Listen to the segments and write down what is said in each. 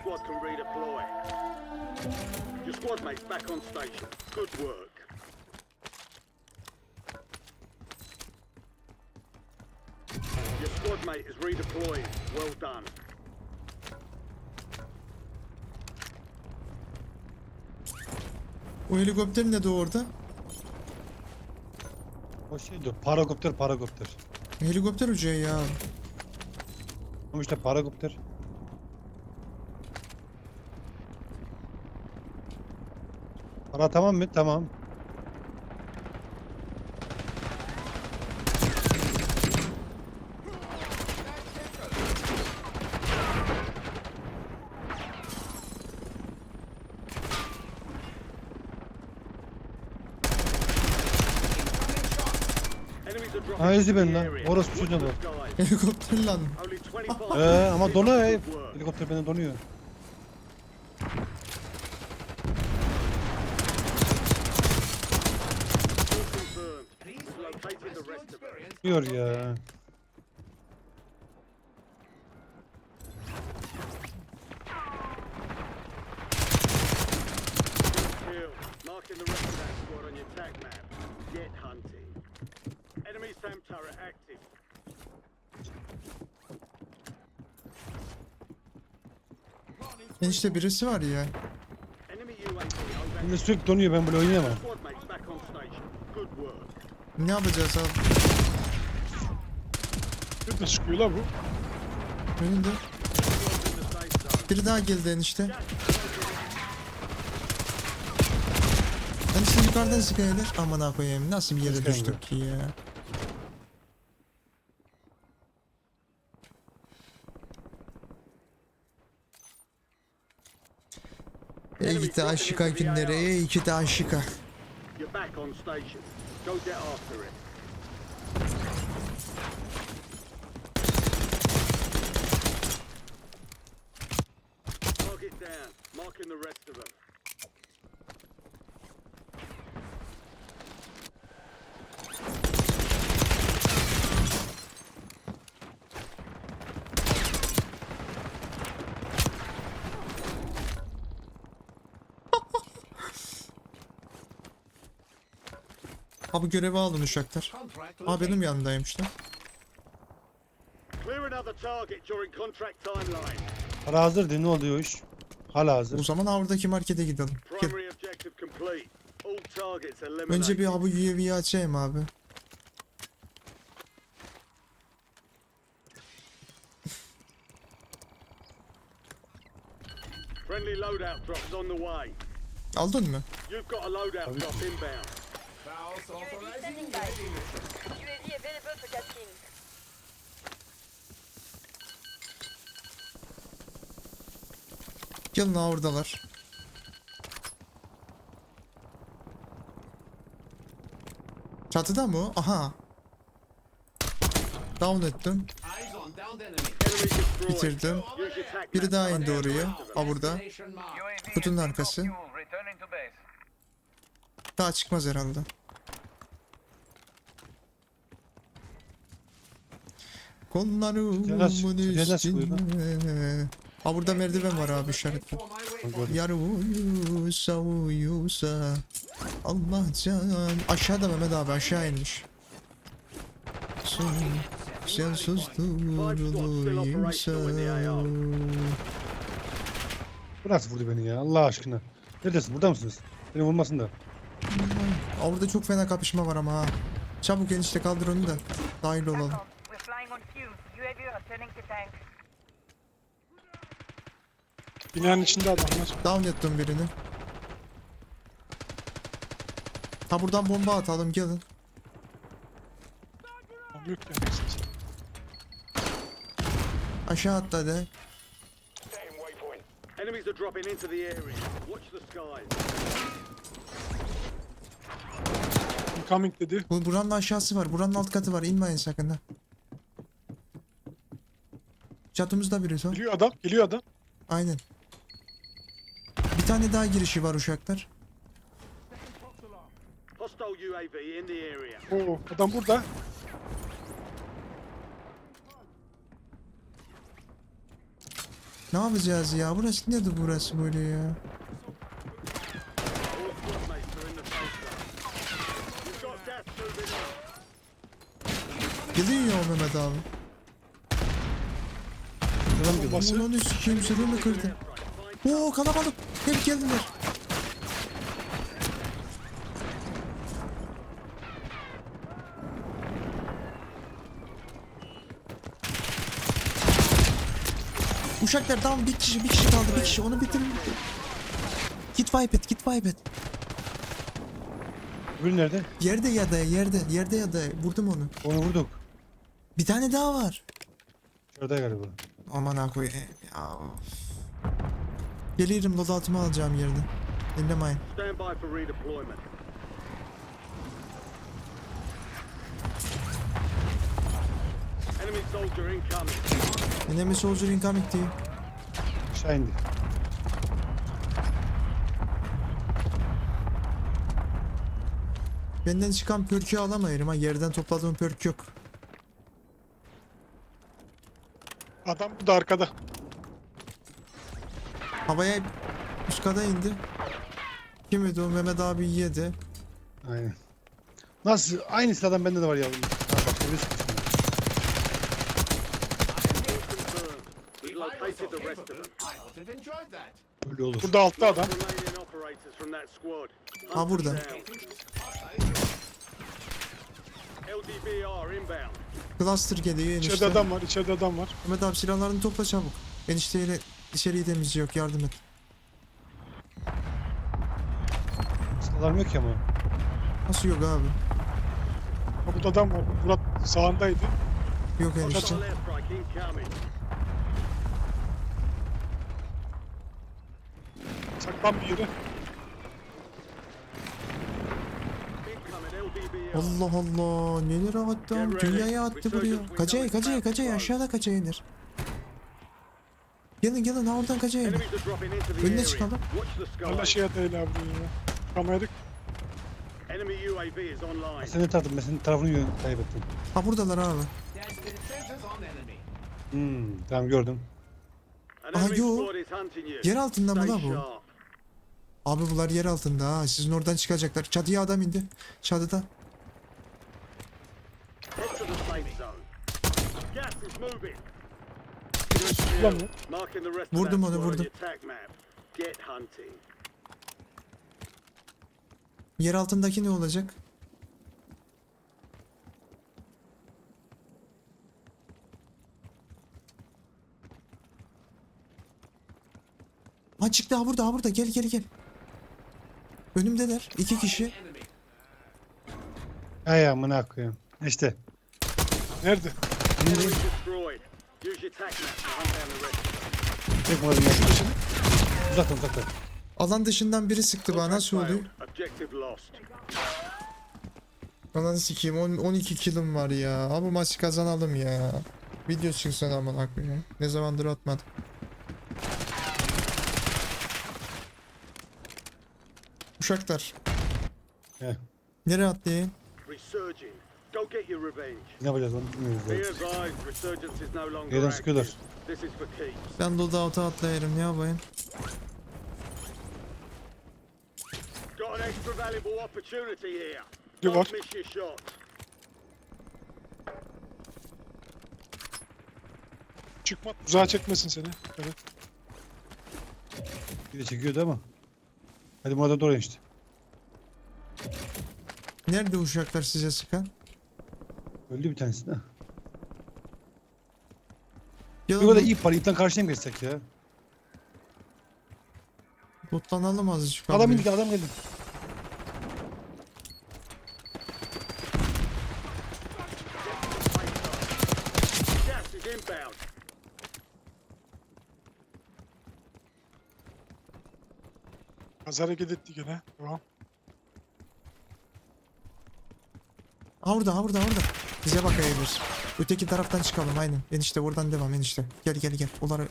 squad can redeploy. Your squad mate's back on station. Good work. Your squad mate is redeploying. Well done. O helikopter ne de orada? O şeydi paragopter paragopter. Helikopter uçağı ya. Ama işte paragopter. Para tamam mı? Tamam. Ha into ezi the ben lan. Watch çocuğuna bak. lan. Only 25 Ee, ama donuyor. Helikopter benden donuyor. All confirmed. We've located the rest of it. Diyor ya. Kill. Marking the rest of that squad on your tag map. Get hunting. Enemy SAM turret active. Enişte birisi var ya. Enemy UAV. Şimdi sürekli donuyor ben böyle oynayamam. Squad mates back on station. Good work. Ne yapacağız abi? Nerede çıkıyor la bu? Önünde. Biri daha geldi enişte. Enişte yukarıdan sıkıyorlar. Aman ha koyayım. Nasıl bir yere düştük ki ya. Ey gidi aşıka günleri, ey gidi aşıka. You're back on station. Go get after it. Target Marking the rest of them. Abi görevi alın uşaklar. Aa benim timeline. Para hazır değil ne oluyor iş? Hala O hazır. zaman oradaki markete gidelim. Gel. Önce bir abi UAV'yi açayım abi. Friendly loadout drops on the way. Aldın mı? You've got a loadout drop inbound. UAV standing by. UAV available for tasking. Gelin ha oradalar. Çatıda mı? Aha. Down ettim. Bitirdim. Biri daha indi oraya. Aa burada. Kutunun arkası. Daha çıkmaz herhalde. Kollarımın Tünel Aa burada merdiven var abi işaretli. Yar uyusa uyusa Allah can Aşağıda Mehmet abi aşağı inmiş Sen, sen susturuluysa Bu nasıl vurdu beni ya Allah aşkına. Neredesin burada mısınız? Beni vurmasın da. Aa, Burada çok fena kapışma var ama ha Çabuk enişte kaldır onu da Dahil olalım Binanın içinde adamlar. Down ettim birini Ha buradan bomba atalım gelin demek Aşağı atladı Enemies are dropping into the area. Watch the skies. Incoming dedi. Bu buranın aşağısı var buranın alt katı var inmeyin sakın ha Çatımızda birisi o Geliyor adam. Geliyor adam. Aynen. Tane daha girişi var uşaklar. Hostile UAV in the area. Oo adam burada. Ne yapacağız ya? Burası nedir burası böyle ya? Geliyor ya Mehmet abi. Bombası. Ulan sikeyim sırrını kırdı. Oo kalabalık. Hep geldiler. Uşaklar tamam bir kişi bir kişi kaldı bir kişi onu bitirin. Git wipe et git wipe et. Öbürü nerede? Yerde ya da yerde yerde ya da vurdum onu. Onu vurduk. Bir tane daha var. Şurada galiba. Aman ha koyayım ya. Gelirim loadout'umu alacağım yerden. Ellemeyin. Stand by for redeployment. Enemy soldier incoming. Enemy soldier incoming diyor. Aşağı indi. Benden çıkan pörkü alamayırım ha. Yerden topladığım pörk yok. Adam burada arkada. Havaya üst kata indi. Kimdi o? Mehmet abi yedi. Aynen. Nasıl? Aynı sıradan bende de var yavrum. Ha, bak, öyle sıkıştım. Confirmed. We've located the rest of them. Öyle olur. Burada altta adam. Remaining operators from that squad. Ha, burada. LDBR inbound. Cluster geliyor İçeride enişte. adam var. içeride adam var. Mehmet abi silahlarını topla çabuk. Enişteyle içeriği temizliyor yardım et. Sıralarım yok ki ama. Nasıl yok abi? Burada adam var. Murat sağındaydı. Yok enişte. Saklan bir yere. Allah Allah neler attı abi? Dünyaya attı buraya. Kacaya kacaya kacaya aşağıda kacaya iner. Gelin gelin ha oradan the Önüne çıkalım. Hala sky. şeye değil abi ya. UAV is online. Ben senin tarafını yön- kaybettim. Ha buradalar abi. Hmm, tamam gördüm. Aha, yo. Yer altında mı la bu? Abi bunlar yer altında ha. Sizin oradan çıkacaklar. Çatıya adam indi. Çatıda. Gas is moving. Vurdum onu, vurdum. Yer altındaki ne olacak? Ha çıktı ha burada ha burada gel gel gel. Önümdeler iki kişi. Ay amına koyayım. İşte. Nerede? Enemy var ya. Uzaktan uzaktan. Alan dışından biri sıktı bana nasıl oluyor? Ananı sikeyim on- 12 killim var ya. Ha bu maçı kazanalım ya. Video çıksın aman aklıma. Ne zamandır atmadım. Uşaklar. He. Nereye atlayayım? Get your revenge. Ne yapacağız bilmiyoruz. Be zaten. advised, resurgence is no longer Yerden active. sıkıyorlar. This is for keeps. Ben loadout'a atlayarım ne yapayım? Got an extra valuable opportunity here. Bir Don't var. miss your shot. Çıkma. Uzağa çekmesin seni. Evet. Bir de çekiyordu ama. Hadi bu adam doğru işte. Nerede uşaklar size sıkan? Öldü bir tanesi de. Bir kadar ip var. İpten karşıya mı geçsek ya? lootlanalım azıcık. Adam indi adam geldi. Gas is inbound. Az hareket etti gene. Tamam. Ha orada ha orada ha orada. Bize bak eğilir. Öteki taraftan çıkalım aynen. Enişte oradan devam enişte. Gel gel gel. Onları...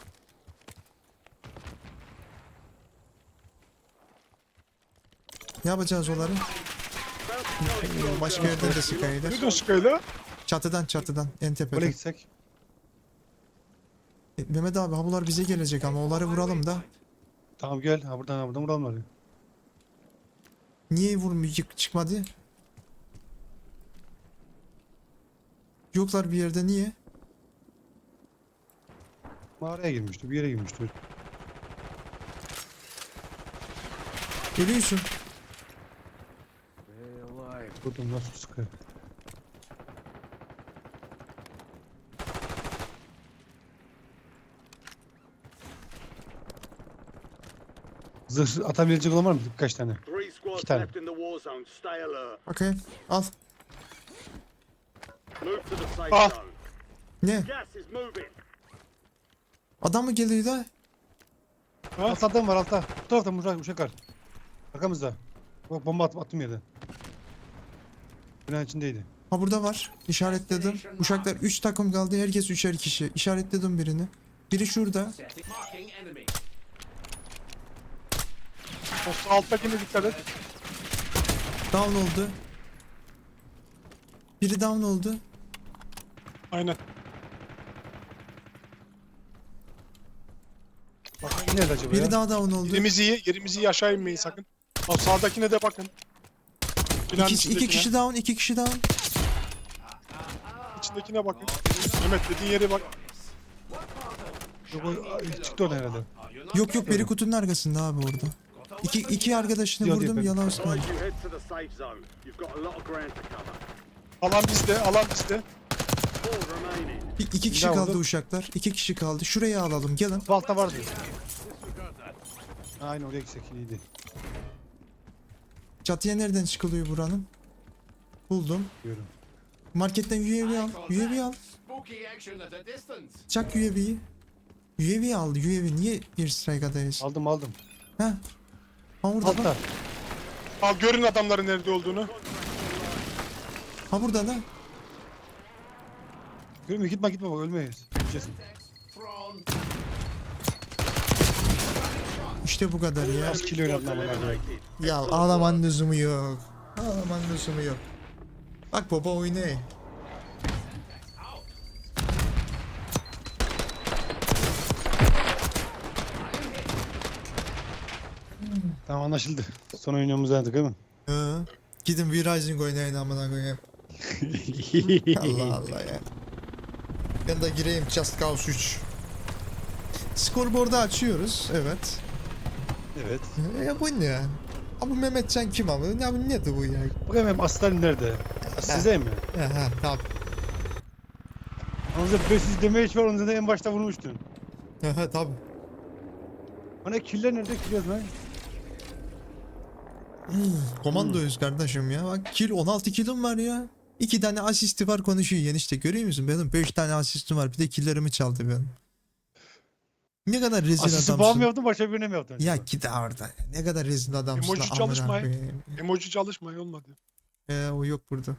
Ne yapacağız onları? Başka yerden de sıkaylar. Ne diyorsun Skyla? Çatıdan çatıdan en Böyle tepeden. gitsek. E, Mehmet abi habular bize gelecek ama onları vuralım da. Tamam gel. Ha buradan ha buradan vuralım oraya. Niye vurmuyor çıkmadı? Yoklar bir yerde niye? Mağaraya girmişti. Bir yere girmişti. Geliyorsun. Vurdum nasıl sıkıyor. Zırh atabilecek olan var mı? Birkaç tane. Squads tane. Okey. Al. Move to the safe Ah. Ne? Adam mı geliyor da? Ha? Altta adam var altta. Bu tarafta Uşak, Uşak var. Arkamızda. Bak bomba atıp attım yerde. Binanın içindeydi. Ha burada var. İşaretledim. Uşaklar 3 takım kaldı. Herkes üçer kişi. İşaretledim birini. Biri şurada. Alttakine dikkat et. Down oldu. Biri down oldu. Aynen. Bak nerede acaba Biri ya? daha down oldu. Yerimizi iyi, yerimizi iyi aşağı inmeyin sakın. O sağdakine de bakın. Binanın İki, iki içindekine, kişi down, iki kişi down. içindekine bakın. Mehmet dediğin yere bak. Yok, o- ay, çıktı oradan herhalde. Yok yok biri kutunun arkasında abi orada. İki, iki arkadaşını Yok, vurdum yok, yalan söylüyorum. you head to the safe zone. You've got a lot of ground to cover. Alan bizde, alan bizde. Bir- İki kişi kaldı oldu. uşaklar. İki kişi kaldı. Şuraya alalım gelin. Bu altta vardı. Aynen oraya gitsek iyiydi. Çatıya nereden çıkılıyor buranın? Buldum. Diyorum. Marketten UAV al. UAV al. Çak UAV'yi. UAV aldı. UAV niye bir strike'adayız? Aldım aldım. Ha. Ha burada Altta. bak. Al görün adamların nerede olduğunu. Ha burada da. Görmüyor gitme gitme bak ölmeyiz. Öleceğiz. İşte bu kadar ya. Az kilo ama. Eliminated. Ya ağlaman lüzumu yok. Ağlaman lüzumu yok. Bak baba oynay. Tamam anlaşıldı. Son oyunumuzu oynadık değil mi? Hı. Gidin bir Rising oynayın amına koyayım. Allah Allah ya. Ben de gireyim Just Cause 3. Scoreboard'u açıyoruz. Evet. evet. Ya bu ne? Abi Mehmetcan kim abi? Ya bu nedir bu ya? Bakayım benim aslan nerede? Size mi? Aha tamam. Onda 500 damage var da en başta vurmuştun. Aha tabi. Hani killer nerede? Kill yazma. Komandoyuz kardeşim ya. Bak kill 16 killim var ya. İki tane asisti var konuşuyor enişte görüyor musun? Benim 5 tane asistim var. Bir de killerimi çaldı benim. Ne kadar rezil Asisti adamsın. bağ mı yaptın başka birine mi yaptın? Ya git orada. Ne kadar rezil adamsın. Emoji amına çalışmayın. koyayım. Emoji çalışmıyor olmadı. Ee, o yok burada.